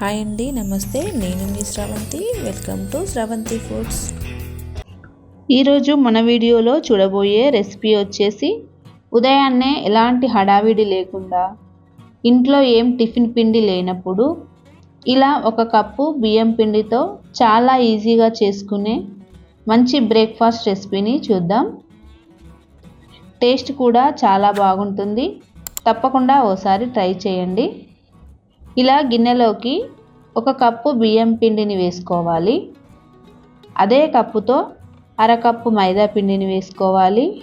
Hi అండి నమస్తే. నేను మీ Sravanthi. Welcome to Sravanthi foods ఈరోజు మన వీడియోలో చూడబోయే రెసిపీ వచ్చేసి ఉదయాన్నే ఎలాంటి హడావిడి లేకుండా ఇంట్లో ఏం టిఫిన్ పిండి లేనప్పుడు ఇలా ఒక కప్పు బియ్యం పిండితో చాలా ఈజీగా చేసుకునే మంచి బ్రేక్ఫాస్ట్ రెసిపీని చూద్దాం. టేస్ట్ కూడా చాలా బాగుంటుంది. తప్పకుండా ఓసారి ట్రై చేయండి. ఇలా గిన్నెలోకి ఒక కప్పు బియ్యం పిండిని వేసుకోవాలి. అదే కప్పుతో అరకప్పు మైదా పిండిని వేసుకోవాలి.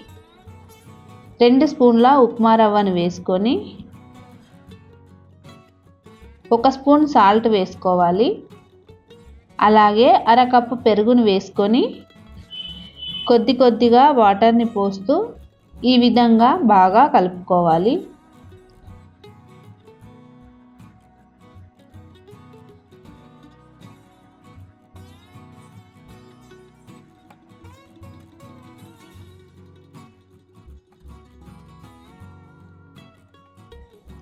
రెండు స్పూన్ల ఉప్మా రవ్వను వేసుకొని ఒక స్పూన్ సాల్ట్ వేసుకోవాలి. అలాగే అరకప్పు పెరుగును వేసుకొని కొద్ది కొద్దిగా వాటర్ని పోస్తూ ఈ విధంగా బాగా కలుపుకోవాలి.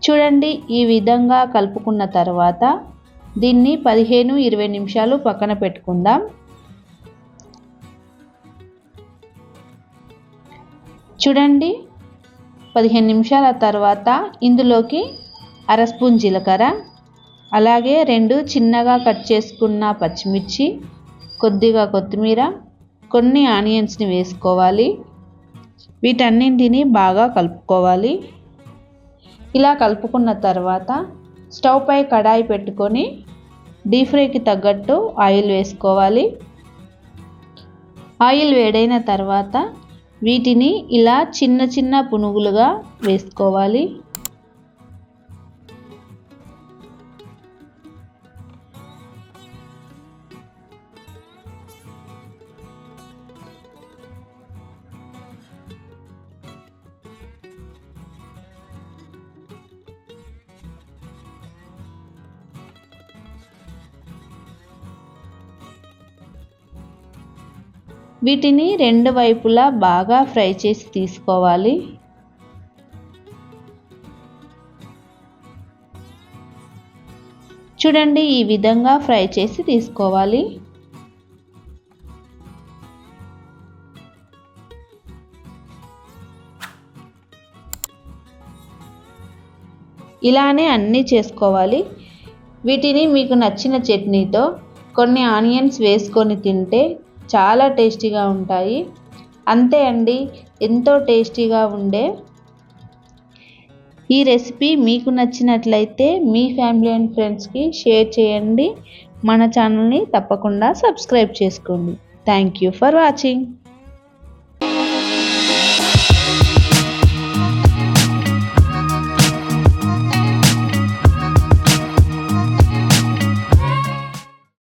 చూడండి ఈ విధంగా కలుపుకున్న తర్వాత దీన్ని పదిహేను ఇరవై నిమిషాలు పక్కన పెట్టుకుందాం. చూడండి పదిహేను నిమిషాల తర్వాత ఇందులోకి అర స్పూన్ జీలకర్ర అలాగే రెండు చిన్నగా కట్ చేసుకున్న పచ్చిమిర్చి కొద్దిగా కొత్తిమీర కొన్ని ఆనియన్స్ని వేసుకోవాలి. వీటన్నింటిని బాగా కలుపుకోవాలి. ఇలా కలుపుకున్న తర్వాత స్టవ్ పై కడాయి పెట్టుకొని డీప్ ఫ్రైకి తగ్గట్టు ఆయిల్ వేసుకోవాలి. ఆయిల్ వేడైన తర్వాత వీటిని ఇలా చిన్న చిన్న పునుగులుగా వేసుకోవాలి. వీటిని రెండు వైపులా బాగా ఫ్రై చేసి తీసుకోవాలి. చూడండి ఈ విధంగా ఫ్రై చేసి తీసుకోవాలి. ఇలానే అన్నీ చేసుకోవాలి. వీటిని మీకు నచ్చిన చట్నీతో కొన్ని ఆనియన్స్ వేసుకొని తింటే చాలా టేస్టీగా ఉంటాయి. అంతే అండి ఎంతో టేస్టీగా ఉండే ఈ రెసిపీ మీకు నచ్చినట్లయితే మీ ఫ్యామిలీ అండ్ ఫ్రెండ్స్కి షేర్ చేయండి. మన ఛానల్ని తప్పకుండా సబ్స్క్రైబ్ చేసుకోండి. Thank you for watching.